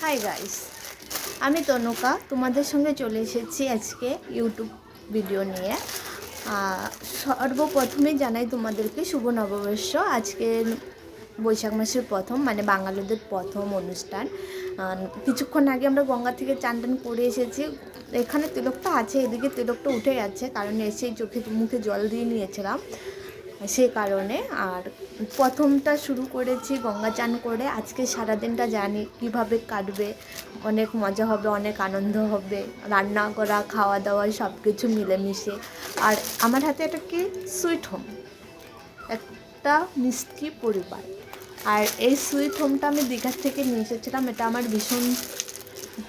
Hi guys আমি তনুকা তোমাদের সঙ্গে চলে এসেছি আজকে ইউটিউব ভিডিও নিয়ে। আহ, সর্বপ্রথমেই জানাই তোমাদেরকে শুভ নববর্ষ। আজকে বৈশাখ মাসের প্রথম মানে বাঙালিদের প্রথম অনুষ্ঠান। কিছুক্ষণ আগে আমরা গঙ্গা থেকে চান টান করে এসেছি। এখানে তিলকটা আছে এদিকে তিলকটা উঠে গেছে কারণ এসেই চোখে মুখে জল দিয়ে নিয়েছিলাম। সে কারণে আর প্রথমটা শুরু করেছি গঙ্গা চান করে। আজকে সারাদিনটা জানি কীভাবে কাটবে, অনেক মজা হবে, অনেক আনন্দ হবে, রান্না করা, খাওয়া দাওয়া সব কিছু মিলেমিশে। আর আমার হাতে একটা কি? Sweet home. একটা মিষ্টি পরিবার। আর এই সুইট হোমটা আমি দীঘার থেকে নিয়ে এসেছিলাম, এটা আমার ভীষণ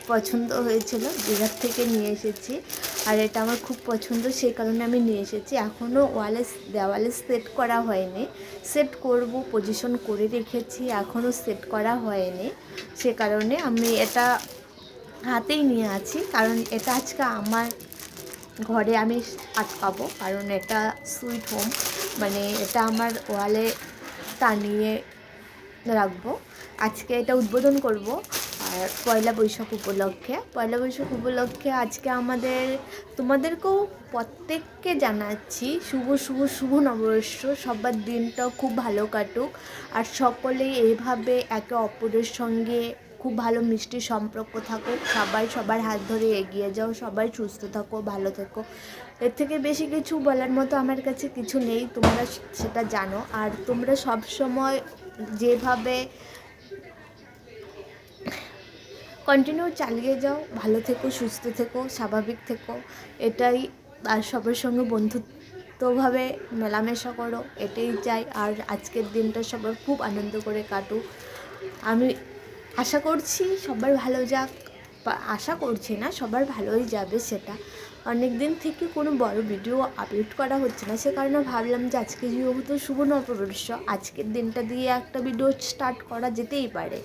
পছন্দ হয়েছিল, দীঘার থেকে নিয়ে এসেছি। আর এটা আমার খুব পছন্দ, সেই কারণে আমি নিয়ে এসেছি। এখনও ওয়ালে দেওয়ালে সেট করা হয়নি। সেট করব পজিশন করে রেখেছি এখনও সেট করা হয়নি। সে কারণে আমি এটা হাতেই নিয়ে আছি, কারণ এটা আজকে আমার ঘরে আমি আটকাবো, কারণ এটা সুইট হোম মানে এটা আমার ওয়ালে টানিয়ে রাখব। আজকে এটা উদ্বোধন করব। আর পয়লা বৈশাখ উপলক্ষে। পয়লা বৈশাখ উপলক্ষে আজকে আমাদের, তোমাদেরকেও প্রত্যেককে জানাচ্ছি, শুভ শুভ শুভ নববর্ষ। সবার দিনটাও খুব ভালো কাটুক। আর সকলেই এইভাবে একে অপরের সঙ্গে খুব ভালো মিষ্টি সম্পর্ক থাকুক। সবাই সবার হাত ধরে এগিয়ে যাও, সবাই সুস্থ থাকো, ভালো থেকো। এর থেকে বেশি কিছু বলার মতো আমার কাছে কিছু নেই, তোমরা সেটা জানো। আর তোমরা সব সময় যেভাবে কন্টিনিউ চালিয়ে যাও, ভালো থেকো, সুস্থ থেকো, স্বাভাবিক থেকো। এটাই, আর সবার সঙ্গে বন্ধুত্বভাবে মেলামেশা করো, এটাই চাই। আর আজকের দিনটা সবার খুব আনন্দ করে কাটুক। আমি আশা করছি সবার ভালো যাক। আশা করছি না, সবার ভালোই যাবে সেটা। অনেক দিন থেকে কোনো বড় ভিডিও আপলোড করা হচ্ছে না, সে কারণে ভাবলাম যে আজকে যেহেতু শুভ নববর্ষ, আজকের দিনটা দিয়ে একটা ভিডিও স্টার্ট করা যেতেই পারে।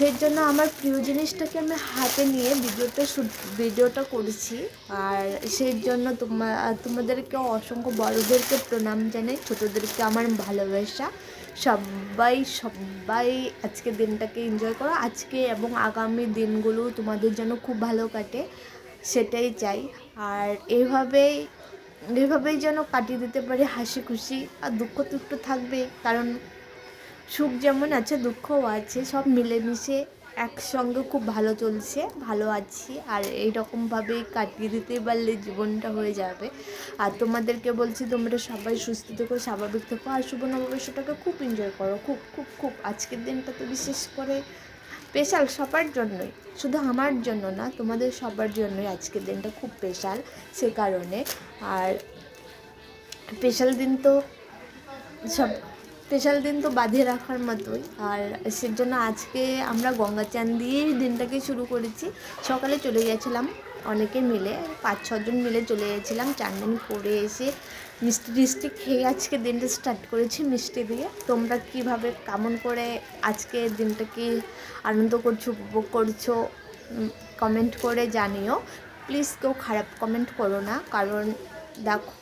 সেই জন্য আমার প্রিয় জিনিসটাকে আমি হাতে নিয়ে ভিডিওটা শুট, ভিডিওটা করেছি। আর সেই জন্য তোমা তোমাদেরকে অসংখ্য বড়োদেরকে প্রণাম জানাই, ছোটোদেরকে আমার ভালোবাসা। সবাই সবাই আজকে দিনটাকে এনজয় করো। আজকে এবং আগামী দিনগুলো তোমাদের জন্য খুব ভালো কাটে, সেটাই চাই। আর এইভাবেই এইভাবেই যেন কাটিয়ে দিতে পারি হাসি খুশি আর দুঃখ তো একটু থাকবেই কারণ সুখ যেমন আছে, দুঃখও আছে, সব মিলেমিশে একসঙ্গে খুব ভালো চলছে, ভালো আছি। আর এই রকমভাবেই কাটিয়ে দিতে পারলে জীবনটা হয়ে যাবে। আর তোমাদেরকে বলছি, তোমরা সবাই সুস্থ থেকো, স্বাভাবিক থেকো, আর শুভ নববর্ষটাকে খুব এনজয় করো, খুব খুব খুব। আজকের দিনটা তো বিশেষ করে স্পেশাল সবার জন্যই, শুধু আমার জন্য না, তোমাদের সবার জন্যই আজকের দিনটা খুব স্পেশাল সে কারণে। আর স্পেশাল দিন তো সব স্পেশাল দিন তো বাঁধিয়ে রাখার মতোই। আর সেজন্য আজকে আমরা গঙ্গা চান দিয়েই দিনটাকে শুরু করেছি। সকালে চলে গেছিলাম অনেকে মিলে, পাঁচ, ছজন মিলে চলে গেছিলাম। চান দিন করে এসে মিষ্টি টিষ্টি খেয়ে আজকে দিনটা স্টার্ট করেছি মিষ্টি দিয়ে। তোমরা কীভাবে, কেমন করে আজকে দিনটাকে আনন্দ করছ, উপভোগ করছ কমেন্ট করে জানিও। প্লিজ কেউ খারাপ কমেন্ট করো না, কারণ দেখো,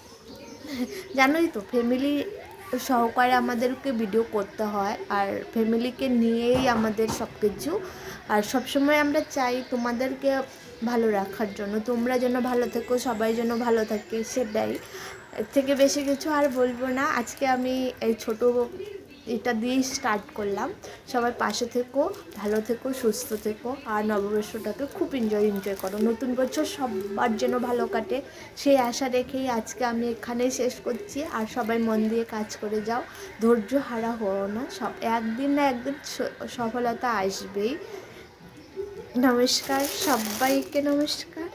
জানোই তো ফ্যামিলি সহকারে আমাদেরকে ভিডিও করতে হয় আর ফ্যামিলিকে নিয়েই আমাদের সব কিছু আর সবসময় আমরা চাই তোমাদেরকে ভালো রাখার জন্য। তোমরা যেন ভালো থেকো, সবাই যেন ভালো থাকে, সেটাই। এর থেকে বেশি কিছু আর বলব না। আজকে আমি এই ছোটো এটা দিয়েই স্টার্ট করলাম। সবাই পাশে থেকো, ভালো থেকো, সুস্থ থেকো, আর নববর্ষটাকে খুব এনজয় এনজয় করো। নতুন বছর সবার যেন ভালো কাটে, সেই আশা রেখেই আজকে আমি এখানে শেষ করছি। আর সবাই মন দিয়ে কাজ করে যাও, ধৈর্য হারা হও না, সব একদিন না একদিন সফলতা আসবেই। নমস্কার, সবাইকে নমস্কার,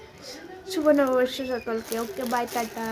শুভ নববর্ষ সকলকে, ওকে বাই টাটা।